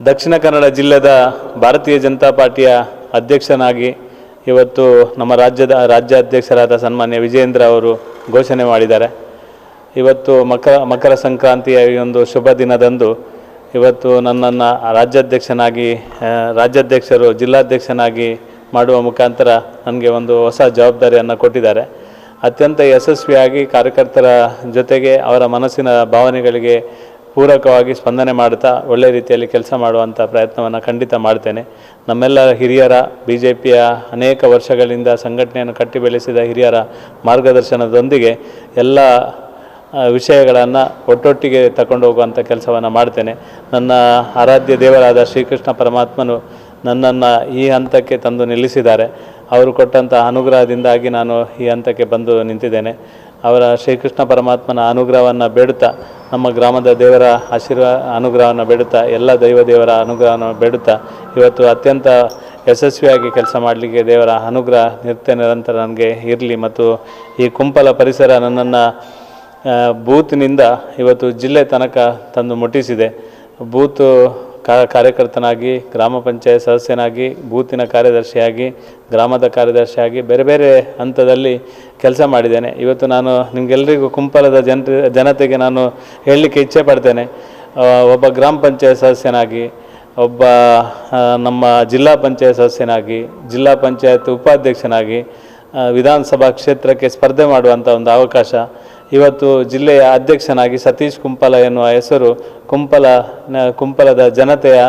ದಕ್ಷಿಣ ಕನ್ನಡ ಜಿಲ್ಲೆದ ಭಾರತೀಯ ಜನತಾ ಪಾರ್ಟಿಯ ಅಧ್ಯಕ್ಷನಾಗಿ ಇವತ್ತು ನಮ್ಮ ರಾಜ್ಯದ ರಾಜ್ಯ ಅಧ್ಯಕ್ಷರಾದ ಸನ್ಮಾನ್ಯ ವಿಜೇಂದ್ರ ಅವರು ಘೋಷಣೆ ಮಾಡಿದ್ದಾರೆ. ಇವತ್ತು ಮಕರ ಮಕರ ಸಂಕ್ರಾಂತಿಯ ಈ ಒಂದು ಶುಭ ದಿನದಂದು ಇವತ್ತು ನನ್ನನ್ನು ರಾಜ್ಯಾಧ್ಯಕ್ಷನಾಗಿ ರಾಜ್ಯಾಧ್ಯಕ್ಷರು, ಜಿಲ್ಲಾಧ್ಯಕ್ಷನಾಗಿ ಮಾಡುವ ಮುಖಾಂತರ ನನಗೆ ಒಂದು ಹೊಸ ಜವಾಬ್ದಾರಿಯನ್ನು ಕೊಟ್ಟಿದ್ದಾರೆ. ಅತ್ಯಂತ ಯಶಸ್ವಿಯಾಗಿ ಕಾರ್ಯಕರ್ತರ ಜೊತೆಗೆ ಅವರ ಮನಸ್ಸಿನ ಭಾವನೆಗಳಿಗೆ ಪೂರಕವಾಗಿ ಸ್ಪಂದನೆ ಮಾಡ್ತಾ ಒಳ್ಳೆ ರೀತಿಯಲ್ಲಿ ಕೆಲಸ ಮಾಡುವಂಥ ಪ್ರಯತ್ನವನ್ನು ಖಂಡಿತ ಮಾಡ್ತೇನೆ. ನಮ್ಮೆಲ್ಲ ಹಿರಿಯರ ಬಿ ಜೆ ಪಿಯ ಅನೇಕ ವರ್ಷಗಳಿಂದ ಸಂಘಟನೆಯನ್ನು ಕಟ್ಟಿ ಬೆಳೆಸಿದ ಹಿರಿಯರ ಮಾರ್ಗದರ್ಶನದೊಂದಿಗೆ ಎಲ್ಲ ವಿಷಯಗಳನ್ನು ಒಟ್ಟೊಟ್ಟಿಗೆ ತಗೊಂಡು ಹೋಗುವಂಥ ಕೆಲಸವನ್ನು ಮಾಡ್ತೇನೆ. ನನ್ನ ಆರಾಧ್ಯ ದೇವರಾದ ಶ್ರೀಕೃಷ್ಣ ಪರಮಾತ್ಮನು ನನ್ನನ್ನು ಈ ಹಂತಕ್ಕೆ ತಂದು ನಿಲ್ಲಿಸಿದ್ದಾರೆ. ಅವರು ಕೊಟ್ಟಂಥ ಅನುಗ್ರಹದಿಂದಾಗಿ ನಾನು ಈ ಹಂತಕ್ಕೆ ಬಂದು ನಿಂತಿದ್ದೇನೆ. ಅವರ ಶ್ರೀಕೃಷ್ಣ ಪರಮಾತ್ಮನ ಅನುಗ್ರಹವನ್ನು ಬೇಡುತ್ತಾ ನಮ್ಮ ಗ್ರಾಮದ ದೇವರ ಆಶೀರ್ವಾದ ಅನುಗ್ರಹವನ್ನು ಬೇಡುತ್ತಾ, ಎಲ್ಲ ದೈವ ದೇವರ ಅನುಗ್ರಹವನ್ನು ಬೇಡುತ್ತಾ, ಇವತ್ತು ಅತ್ಯಂತ ಯಶಸ್ವಿಯಾಗಿ ಕೆಲಸ ಮಾಡಲಿಕ್ಕೆ ದೇವರ ಅನುಗ್ರಹ, ನಿತ್ಯ ನಿರಂತರ ನನಗೆ ಇರಲಿ ಮತ್ತು ಈ ಕುಂಪಲ ಪರಿಸರ ನನ್ನನ್ನು ಬೂತ್ನಿಂದ ಇವತ್ತು ಜಿಲ್ಲೆ ತನಕ ತಂದು ಮುಟ್ಟಿಸಿದೆ. ಬೂತು ಕಾರ್ಯಕರ್ತನಾಗಿ, ಗ್ರಾಮ ಪಂಚಾಯತ್ ಸದಸ್ಯನಾಗಿ, ಬೂತಿನ ಕಾರ್ಯದರ್ಶಿಯಾಗಿ, ಗ್ರಾಮದ ಕಾರ್ಯದರ್ಶಿಯಾಗಿ ಬೇರೆ ಬೇರೆ ಹಂತದಲ್ಲಿ ಕೆಲಸ ಮಾಡಿದ್ದೇನೆ. ಇವತ್ತು ನಾನು ನಿಮಗೆಲ್ಲರಿಗೂ ಕುಂಪಲದ ಜನ ಜನತೆಗೆ ನಾನು ಹೇಳಲಿಕ್ಕೆ ಇಚ್ಛೆ ಪಡ್ತೇನೆ. ಒಬ್ಬ ಗ್ರಾಮ ಪಂಚಾಯತ್ ಸದಸ್ಯನಾಗಿ, ಒಬ್ಬ ನಮ್ಮ ಜಿಲ್ಲಾ ಪಂಚಾಯತ್ ಸದಸ್ಯನಾಗಿ, ಜಿಲ್ಲಾ ಪಂಚಾಯತ್ ಉಪಾಧ್ಯಕ್ಷನಾಗಿ ವಿಧಾನಸಭಾ ಕ್ಷೇತ್ರಕ್ಕೆ ಸ್ಪರ್ಧೆ ಮಾಡುವಂಥ ಒಂದು ಅವಕಾಶ. ಇವತ್ತು ಜಿಲ್ಲೆಯ ಅಧ್ಯಕ್ಷನಾಗಿ ಸತೀಶ್ ಕುಂಪಲ ಎನ್ನುವ ಹೆಸರು ಕುಂಪಲ ಕುಂಪಲದ ಜನತೆಯ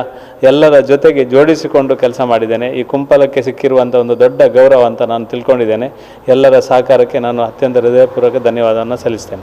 ಎಲ್ಲರ ಜೊತೆಗೆ ಜೋಡಿಸಿಕೊಂಡು ಕೆಲಸ ಮಾಡಿದ್ದೇನೆ. ಈ ಕುಂಪಲಕ್ಕೆ ಸಿಕ್ಕಿರುವಂಥ ಒಂದು ದೊಡ್ಡ ಗೌರವ ಅಂತ ನಾನು ತಿಳ್ಕೊಂಡಿದ್ದೇನೆ. ಎಲ್ಲರ ಸಹಕಾರಕ್ಕೆ ನಾನು ಅತ್ಯಂತ ಹೃದಯಪೂರ್ವಕ ಧನ್ಯವಾದವನ್ನು ಸಲ್ಲಿಸ್ತೇನೆ.